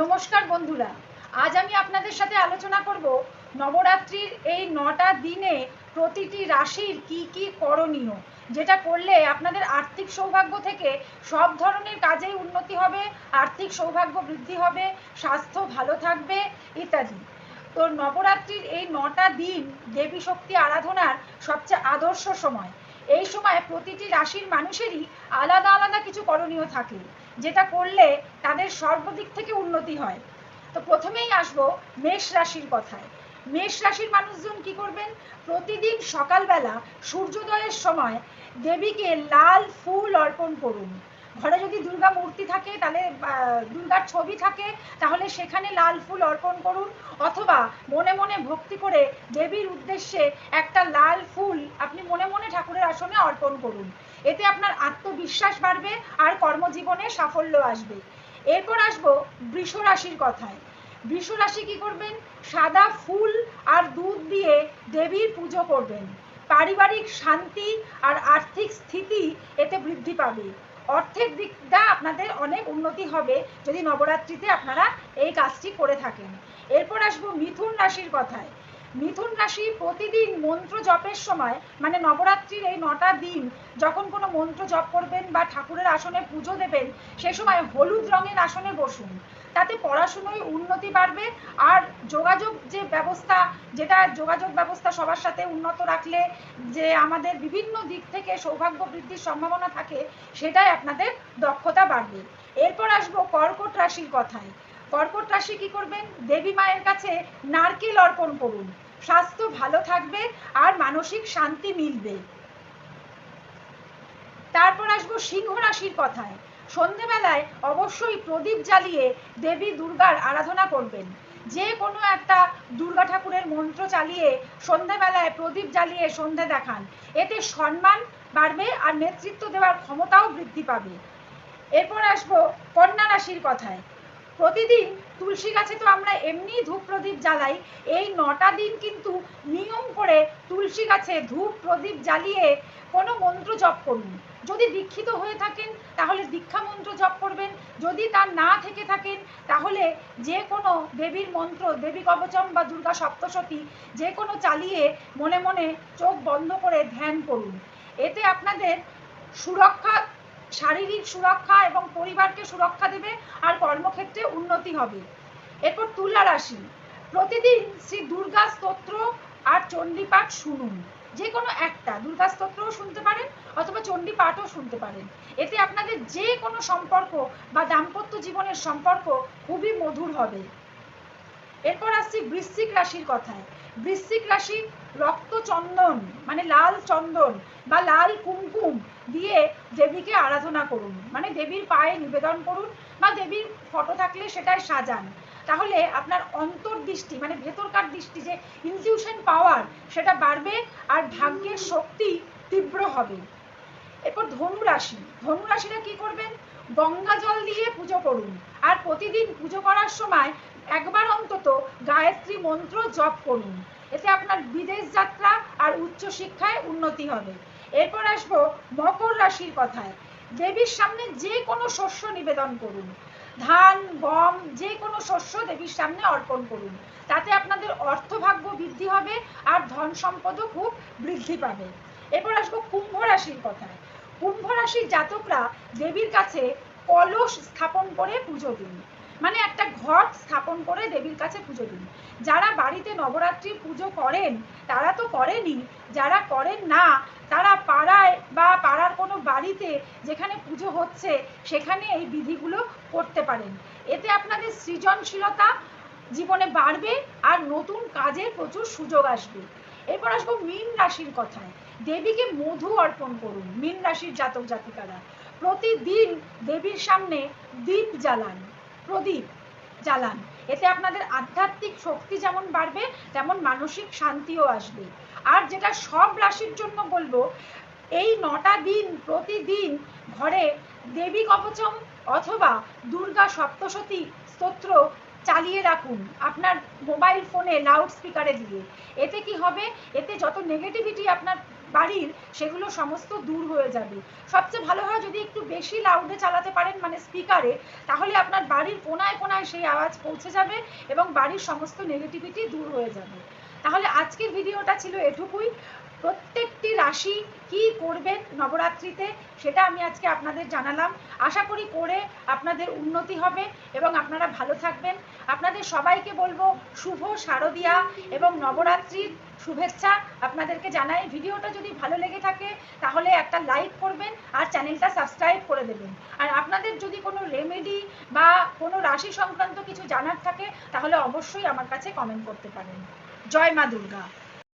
নমস্কার বন্ধুরা। আজ আমি আপনাদের সাথে আলোচনা করব নবরাত্রির এই নটা দিনে প্রতিটি রাশির কি কি করণীয়, যেটা করলে আপনাদের আর্থিক সৌভাগ্য থেকে সব ধরনের কাজেই উন্নতি হবে, আর্থিক সৌভাগ্য বৃদ্ধি হবে, স্বাস্থ্য ভালো থাকবে, ইত্যাদি। তো নবরাত্রির এই নটা দিন দেবী শক্তি আরাধনার সবচেয়ে আদর্শ সময়। এই সময় প্রতিটি রাশির মানুষেরই আলাদা আলাদা কিছু করণীয় থাকে। যেটা করলে তাদের সর্বদিক থেকে উন্নতি হয়। তো প্রথমেই আসব মেষ রাশির কথায়। মেষ রাশির মানুষজন কি করবেন? প্রতিদিন সকালবেলা সূর্যোদয়ের সময় দেবীকে লাল ফুল অর্পণ করুন। ঘরে যদি দুর্গা মূর্তি থাকে, তাহলে দুর্গার ছবি থাকে, তাহলে সেখানে লাল ফুল অর্পণ করুন। অথবা মনে মনে ভক্তি করে দেবীর উদ্দেশ্যে একটা লাল ফুল আপনি মনে মনে ঠাকুরের আসনে অর্পণ করুন। এতে আপনার আত্মবিশ্বাস বাড়বে আর কর্মজীবনে সাফল্য আসবে। এরপর আসব বৃষ রাশির কথায়। বৃষ রাশি কি করবেন? সাদা ফুল আর দুধ দিয়ে দেবীর পুজো করবেন। পারিবারিক শান্তি আর আর্থিক স্থিতি এতে বৃদ্ধি পাবে। অর্থের দিকটা আপনাদের অনেক উন্নতি হবে যদি নবরাত্রিতে আপনারা এই কাজটি করে থাকেন। এরপর আসব মিথুন রাশির কথায়। মিথুন রাশি প্রতিদিন মন্ত্র জপের সময় মানে নবরাত্রির এই নটা দিন, যখন কোনো মন্ত্র জপ করবেন বা ঠাকুরের আসনে পুজো দেবেন, সে সময় হলুদ রঙের আসনে বসুন। তাতে পড়াশুনোয় উন্নতি বাড়বে আর যোগাযোগ যে ব্যবস্থা, যেটা যোগাযোগ ব্যবস্থা সবার সাথে উন্নত রাখলে যে আমাদের বিভিন্ন দিক থেকে সৌভাগ্য বৃদ্ধির সম্ভাবনা থাকে, সেটাই আপনাদের দক্ষতা বাড়বে। এরপর আসব কর্কট রাশির কথায়। কর্কট রাশি কি করবেন? দেবী মায়ের কাছে নারকেল অর্পণ করুন। স্বাস্থ্য ভালো থাকবে আর মানসিক শান্তি মিলবে। তারপর আসব সিংহ রাশির কথায়। সন্ধেবেলায় অবশ্যই প্রদীপ জ্বালিয়ে দেবী দুর্গার আরাধনা করবেন। যে কোনো একটা দুর্গা ঠাকুরের মন্ত্র চালিয়ে সন্ধেবেলায় প্রদীপ জ্বালিয়ে সন্ধে দেখান। এতে সম্মান বাড়বে আর নেতৃত্ব দেওয়ার ক্ষমতাও বৃদ্ধি পাবে। এরপর আসব কন্যা রাশির কথায়। প্রতিদিন তুলসী গাছে তো আমরা এমনি ধূপ প্রদীপ জ্বালাই, এই নটা দিন কিন্তু নিয়ম করে তুলসী গাছে ধূপ প্রদীপ জ্বালিয়ে কোনো মন্ত্র জপ করুন। যদি দীক্ষিত হয়ে থাকেন, তাহলে দীক্ষা মন্ত্র জপ করবেন। যদি তার না থেকে থাকেন, তাহলে যে কোনো দেবীর মন্ত্র, দেবী কবচম বা দুর্গা সপ্তশতী যে কোনো চালিয়ে মনে মনে চোখ বন্ধ করে ধ্যান করুন। এতে আপনাদের সুরক্ষা শারীরিক সুরক্ষা এবং পরিবারকে সুরক্ষা দেবে আর কর্মক্ষেত্রে উন্নতি হবে। এরপর তুলা রাশি। প্রতিদিন শ্রী দুর্গা স্তোত্র আর চণ্ডীপাঠ শুনুন। যে কোনো একটা, দুর্গা স্তোত্রও শুনতে পারেন অথবা চণ্ডী পাঠও শুনতে পারেন। এতে আপনাদের যে কোনো সম্পর্ক বা দাম্পত্য জীবনের সম্পর্ক খুবই মধুর হবে। এরপর আসছি বৃশ্চিক রাশির কথায়। বৃশ্চিক রাশি রক্ত চন্দন মানে লাল চন্দন বা লাল কুমকুম দিয়ে দেবীকে আরাধনা করুন। মানে দেবীর পায়ে নিবেদন করুন বা দেবীর ফটো থাকলে সেটাই সাজান। তাহলে আপনার অন্তর্দৃষ্টি মানে ভেতরকার দৃষ্টি, যে ইনটিউশন পাওয়ার সেটা বাড়বে আর ভাগ্যের শক্তি তীব্র হবে। এরপর ধনু রাশি ধনু রাশিরা কি করবেন? গঙ্গা জল দিয়ে পুজো করুন। আর প্রতিদিন পুজো করার সময় একবার অন্তত গায়ত্রী মন্ত্র জপ করুন। এতে আপনার বিদেশ যাত্রা আর উচ্চ শিক্ষায় উন্নতি হবে। এরপর আসব মকর রাশির কথায়। দেবীর সামনে যে কোনো শস্য নিবেদন করুন। ধান, গম, যে কোনো শস্য দেবীর সামনে অর্পণ করুন। তাতে আপনাদের অর্থভাগ্য বৃদ্ধি হবে আর ধন সম্পদও খুব বৃদ্ধি পাবে। এরপর আসব কুম্ভ রাশির কথায়। কুম্ভ রাশির জাতকরা দেবীর কাছে কলস স্থাপন করে পুজো দিন। মানে একটা ঘট স্থাপন করে দেবীর কাছে পুজো দিন। যারা বাড়িতে নবরাত্রি পুজো করেন, তারা তো করেনি। যারা করেন না, তারা পাড়ায় বা পাড়ার কোনো বাড়িতে যেখানে পুজো হচ্ছে, সেখানে এই বিধিগুলো করতে পারেন। এতে আপনাদের সৃজনশীলতা জীবনে বাড়বে আর নতুন কাজের প্রচুর সুযোগ আসবে। এরপর আসব মীন রাশির কথায়। দেবীকে মধু অর্পণ করুন, মীন রাশির জাতক জাতিকারা। প্রতিদিন দেবীর সামনে দীপ জ্বালান, প্রদীপ জ্বালান। এতে আপনাদের আধ্যাত্মিক শক্তি যেমন বাড়বে, তেমন মানসিক শান্তিও আসবে। আর যেটা সব রাশির জন্য বলব, এই নটা দিন প্রতিদিন ঘরে দেবী কবচম অথবা দুর্গা সপ্তশতী স্তোত্র চালিয়ে রাখুন আপনার মোবাইল ফোনে লাউড স্পিকারে দিয়ে। এতে কি হবে? এতে যত নেগেটিভিটি আপনার বাড়ির, সেগুলো সমস্ত দূর হয়ে যাবে। সবচেয়ে ভালো হয় যদি একটু বেশি লাউডে চালাতে পারেন মানে স্পিকারে তাহলে আপনার বাড়ির কোনায় কোনায় সেই আওয়াজ পৌঁছে যাবে এবং বাড়ির সমস্ত নেগেটিভিটি দূর হয়ে যাবে। তাহলে আজকের ভিডিওটা ছিল এটুকুই। প্রত্যেকটি রাশি কি করবেন নবরাত্রিতে, সেটা আমি আজকে আপনাদের জানালাম। আশা করি করে আপনাদের উন্নতি হবে এবং আপনারা ভালো থাকবেন। আপনাদের সবাইকে বলব শুভ শারদিয়া এবং নবরাত্রির শুভেচ্ছা। আপনাদেরকে জানাই, ভিডিওটা যদি ভালো লেগে থাকে, তাহলে একটা লাইক করবেন আর চ্যানেলটা সাবস্ক্রাইব করে দেবেন। আর আপনাদের যদি কোনো রেমেডি বা কোনো রাশি সংক্রান্ত কিছু জানার থাকে, তাহলে অবশ্যই আমার কাছে কমেন্ট করতে পারেন। জয় মা দুর্গা।